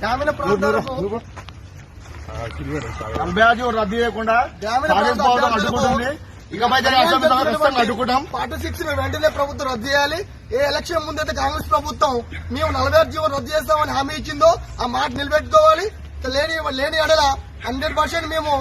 గ్రామీణ ప్రాంతాలకు రద్దు చేయకుండా అడ్డుకుంటుంది. పార్టీ సిక్స్ వెంటనే ప్రభుత్వం రద్దు చేయాలి. ఏ ఎలక్షన్ ముందైతే కాంగ్రెస్ ప్రభుత్వం మేము నలభై ఆరు జీవో రద్దు చేస్తామని హామీ ఇచ్చిందో ఆ మాట నిలబెట్టుకోవాలి. లేని లేని ఎడల హండ్రెడ్ పర్సెంట్ మేము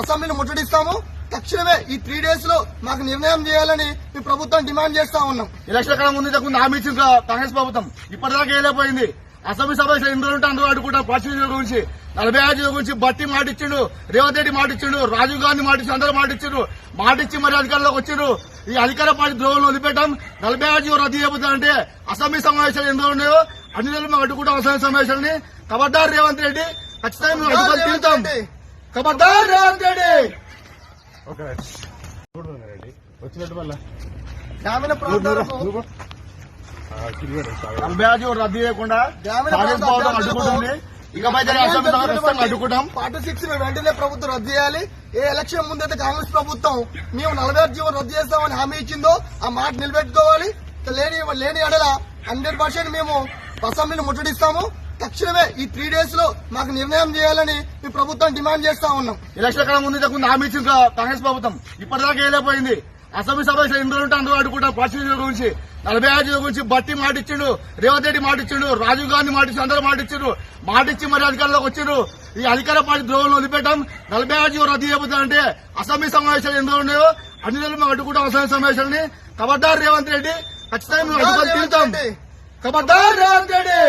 అసెంబ్లీని ముట్టడిస్తాము. తక్షణమే ఈ త్రీ డేస్లో మాకు నిర్ణయం చేయాలని మీ ప్రభుత్వం డిమాండ్ చేస్తా ఉన్నాం. ఎలక్షన్ కాలం ముందు హామీ ఇచ్చింది కాంగ్రెస్ ప్రభుత్వం. ఇప్పటిదాకా వేయలేకపోయింది అసెంబ్లీ సభ ఎన్ని రోజులు ఉంటే అందరూ అడ్డుకుంటాం పరిస్థితుల గురించి నలభై ఐదు గురించి బట్టి మాట ఇచ్చిండు రేవంత్ రెడ్డి మాట ఇచ్చిండు రాజీవ్ గాంధీ మాట ఇచ్చి అందరూ మాట ఇచ్చిండ్రు మాట ఇచ్చి మరి అధికారంలోకి వచ్చిండ్రు. ఈ అధికార పార్టీ ద్రోహంలో వదిలిపెట్టాం నలభై ఐదు రద్దు చేయబోతుందంటే అసెంబ్లీ సమావేశాలు ఎన్ని రోజులు ఉన్నాయో అన్ని రోజులు మేము అడ్డుకుంటాం అసెంబ్లీ సమావేశాలని. ఖబర్దార్ రేవంత్ రెడ్డి ఖచ్చితంగా అడ్డుకొని తీరుతాం ఖబర్దార్ రేవంత్ రెడ్డి. వచ్చినట్టు మళ్ళా. గ్రామీణ ప్రాంతాలకు బ్యాజ్ రద్దు చేయకుండా అభ్యర్థులకు అడ్డుకుంటుంది. ఇకపై ఖచ్చితంగా అడ్డుకుంటాం. పార్టీ సిక్స్ వెంటనే ప్రభుత్వం రద్దు చేయాలి. ఏ ఎలక్షన్ ముందైతే కాంగ్రెస్ ప్రభుత్వం మేము నలభై ఆరు జీవో రద్దు చేస్తామని హామీ ఇచ్చిందో ఆ మాట నిలబెట్టుకోవాలి. లేని లేని ఎడల హండ్రెడ్ పర్సెంట్ మేము అసెంబ్లీని ముట్టడిస్తాము. తక్షణమే ఈ త్రీ డేస్లో మాకు నిర్ణయం చేయాలని మీ ప్రభుత్వం డిమాండ్ చేస్తా ఉన్నాం. ఎలక్షన్ కాలం ముందు హామీ ఇచ్చింది కాంగ్రెస్ ప్రభుత్వం ఇప్పటిదాకా వేయలేకపోయింది అసెంబ్లీ సభ ఎన్ని రోజులు ఉంటే అందరూ అడ్డుకుంటాం పరిస్థితుల గురించి నలభై ఐదు గురించి బట్టి మాట ఇచ్చిండు రేవంత్ రెడ్డి మాట ఇచ్చిండు రాజీవ్ గాంధీ మాట ఇచ్చి అందరూ మాట ఇచ్చిండ్రు మాట ఇచ్చి మరి అధికారంలోకి వచ్చిండ్రు. ఈ అధికార పార్టీ ద్రోహంలో వదిలిపెట్టాం నలభై ఐదు రద్దు చేయబోతుందంటే అసెంబ్లీ సమావేశాలు ఎన్ని రోజులు ఉన్నాయో అన్ని రోజులు మేము అడ్డుకుంటాం అసెంబ్లీ సమావేశాలని. ఖబర్దార్ రేవంత్ రెడ్డి ఖచ్చితంగా మేము అడ్డుకొని రేవంత్ రెడ్డి.